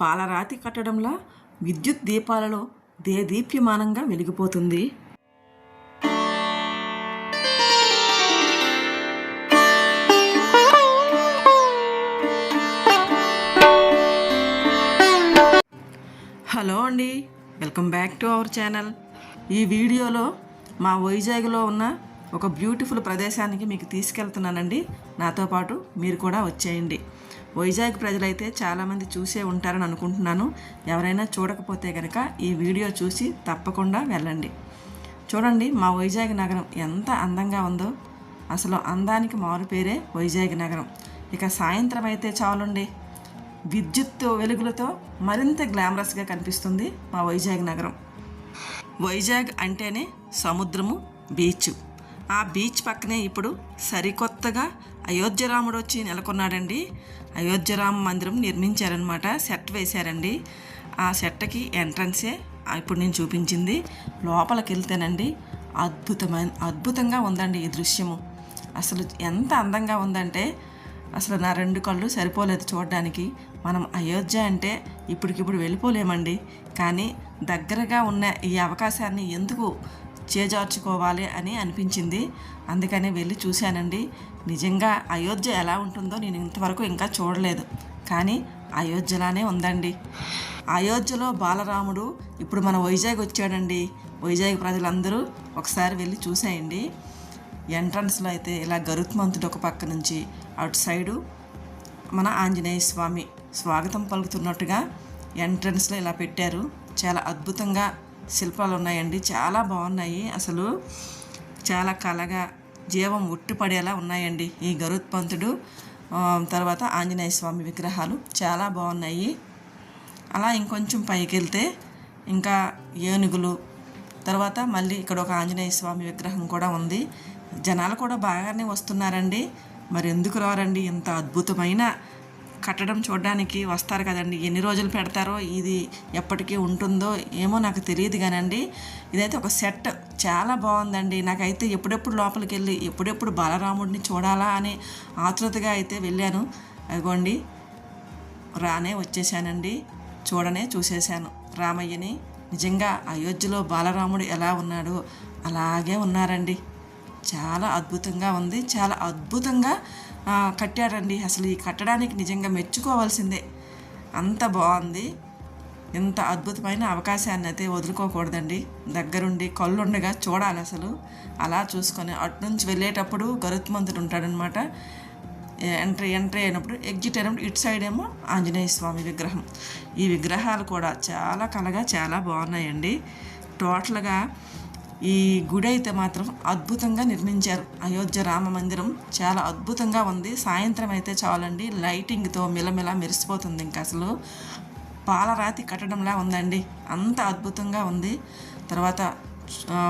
పాలరాతి కట్టడంలా విద్యుత్ దీపాలలో దేదీప్యమానంగా వెలిగిపోతుంది. హలో అండి welcome back to our channel. ఈ వీడియోలో మా వైజాగ్లో ఉన్న ఒక బ్యూటిఫుల్ ప్రదేశానికి మీకు తీసుకెళ్తున్నానండి. నాతో పాటు మీరు కూడా వచ్చేయండి. వైజాగ్ ప్రజలైతే చాలామంది చూసే ఉంటారని అనుకుంటున్నాను. ఎవరైనా చూడకపోతే కనుక ఈ వీడియో చూసి తప్పకుండా వెళ్ళండి. చూడండి మా వైజాగ్ నగరం ఎంత అందంగా ఉందో. అసలు అందానికి మారు పేరే వైజాగ్ నగరం. ఇక సాయంత్రం అయితే చాలండి. విద్యుత్ వెలుగులతో మరింత గ్లామరస్గా కనిపిస్తుంది మా వైజాగ్ నగరం. వైజాగ్ అంటేనే సముద్రము బీచ్. ఆ బీచ్ పక్కనే ఇప్పుడు సరికొత్తగా అయోధ్య రాముడు వచ్చి నెలకొన్నాడండి. అయోధ్య రామ మందిరం నిర్మించారనమాట. సెట్ వేశారండి. ఆ సెట్కి ఎంట్రన్సే ఇప్పుడు నేను చూపించింది. లోపలికి వెళ్తేనండి అద్భుతమైన అద్భుతంగా ఉందండి ఈ దృశ్యము. అసలు ఎంత అందంగా ఉందంటే అసలు నా రెండు కళ్ళు సరిపోలేదు చూడడానికి. మనం అయోధ్య అంటే ఇప్పటికిప్పుడు వెళ్ళిపోలేమండి. కానీ దగ్గరగా ఉన్న ఈ అవకాశాన్ని ఎందుకు చేజార్చుకోవాలి అని అనిపించింది. అందుకని వెళ్ళి చూశానండి. నిజంగా అయోధ్య ఎలా ఉంటుందో నేను ఇంతవరకు ఇంకా చూడలేదు. కానీ అయోధ్యలానే ఉందండి. అయోధ్యలో బాలరాముడు ఇప్పుడు మన వైజాగ్ వచ్చాడండి. వైజాగ్ ప్రజలందరూ ఒకసారి వెళ్ళి చూసేయండి. ఎంట్రన్స్లో అయితే ఇలా గరుత్మంతుడు ఒక పక్క నుంచి అటు సైడు మన ఆంజనేయ స్వామి స్వాగతం పలుకుతున్నట్టుగా ఎంట్రన్స్లో ఇలా పెట్టారు. చాలా అద్భుతంగా శిల్పాలు ఉన్నాయండి చాలా బాగున్నాయి. అసలు చాలా కళగా జీవం ఉట్టిపడేలా ఉన్నాయండి ఈ గరుత్పంతుడు. తర్వాత ఆంజనేయ స్వామి విగ్రహాలు చాలా బాగున్నాయి. అలా ఇంకొంచెం పైకి వెళ్తే ఇంకా ఏనుగులు తర్వాత మళ్ళీ ఇక్కడ ఒక ఆంజనేయ స్వామి విగ్రహం కూడా ఉంది. జనాలు కూడా బాగానే వస్తున్నారండి. మరి ఎందుకు రారండి? ఇంత అద్భుతమైన కట్టడం చూడడానికి వస్తారు కదండి. ఎన్ని రోజులు పెడతారో ఇది ఎప్పటికీ ఉంటుందో ఏమో నాకు తెలియదు కానండి. ఇదైతే ఒక సెట్. చాలా బాగుందండి. నాకైతే ఎప్పుడెప్పుడు లోపలికి వెళ్ళి ఎప్పుడెప్పుడు బాలరాముడిని చూడాలా అని ఆతృతగా అయితే వెళ్ళాను. అదిగోండి. రానే వచ్చేసానండి. చూడనే చూసేశాను. రామయ్యని. నిజంగా అయోధ్యలో బాలరాముడు ఎలా ఉన్నాడో అలాగే ఉన్నారండి. చాలా అద్భుతంగా ఉంది. చాలా అద్భుతంగా కట్టారండి. కట్టాడండి అసలు ఈ కట్టడానికి నిజంగా మెచ్చుకోవాల్సిందే. అంత బాగుంది. ఇంత అద్భుతమైన అవకాశాన్ని అయితే వదులుకోకూడదండి. దగ్గరుండి కళ్ళుండగా చూడాలి అసలు. అలా చూసుకొని అటు నుంచి వెళ్ళేటప్పుడు గరుత్మంతుడు ఉంటాడనమాట. ఎంట్రీ ఎంట్రీ అయినప్పుడు ఎగ్జిట్ అయినప్పుడు ఇటు సైడ్ ఏమో ఆంజనేయ స్వామి విగ్రహం. ఈ విగ్రహాలు కూడా చాలా కలగా చాలా బాగున్నాయండి. టోటల్గా ఈ గుడి అయితే మాత్రం అద్భుతంగా నిర్మించారు. అయోధ్య రామ మందిరం చాలా అద్భుతంగా ఉంది. సాయంత్రం అయితే చాలండి. లైటింగ్తో మిలమిల మెరిసిపోతుంది ఇంకా అసలు. పాలరాతి కట్టడంలా ఉందండి. అంత అద్భుతంగా ఉంది. తర్వాత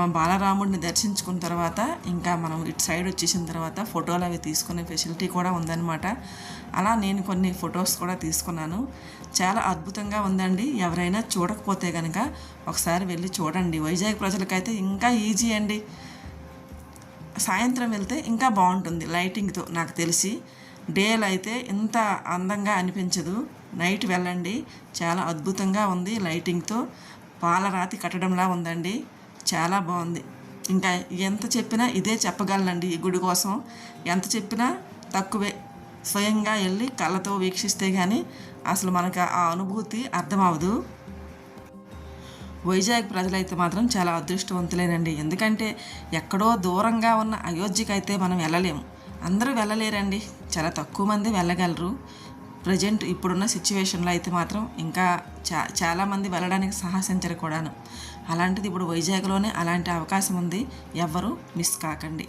బాలరాముడిని దర్శించుకున్న తర్వాత ఇంకా మనం ఇటు సైడ్ వచ్చేసిన తర్వాత ఫోటోలు అవి తీసుకునే ఫెసిలిటీ కూడా ఉందన్నమాట. అలా నేను కొన్ని ఫొటోస్ కూడా తీసుకున్నాను. చాలా అద్భుతంగా ఉందండి. ఎవరైనా చూడకపోతే కనుక ఒకసారి వెళ్ళి చూడండి. వైజాగ్ ప్రజలకైతే ఇంకా ఈజీ అండి. సాయంత్రం వెళ్తే ఇంకా బాగుంటుంది లైటింగ్తో నాకు తెలిసి. డేలో అయితే ఇంత అందంగా అనిపించదు. నైట్ వెళ్ళండి. చాలా అద్భుతంగా ఉంది లైటింగ్తో. పాలరాతి కట్టడంలా ఉందండి. చాలా బాగుంది. ఇంకా ఎంత చెప్పినా ఇదే చెప్పగలనండి ఈ గుడి కోసం. ఎంత చెప్పినా తక్కువే. స్వయంగా వెళ్ళి కళ్ళతో వీక్షిస్తే కానీ అసలు మనకు ఆ అనుభూతి అర్థమవదు వైజాగ్ ప్రజలైతే మాత్రం చాలా అదృష్టవంతులేనండి. ఎందుకంటే ఎక్కడో దూరంగా ఉన్న అయోధ్యకి అయితే మనం వెళ్ళలేము. అందరూ వెళ్ళలేరండి. చాలా తక్కువ మంది వెళ్ళగలరు. ప్రజెంట్ ఇప్పుడున్న సిచ్యువేషన్లో అయితే మాత్రం ఇంకా చా చాలామంది వెళ్ళడానికి సాహసించరు కూడాను. అలాంటిది ఇప్పుడు వైజాగ్లోనే అలాంటి అవకాశం ఉంది. ఎవ్వరూ మిస్ కాకండి.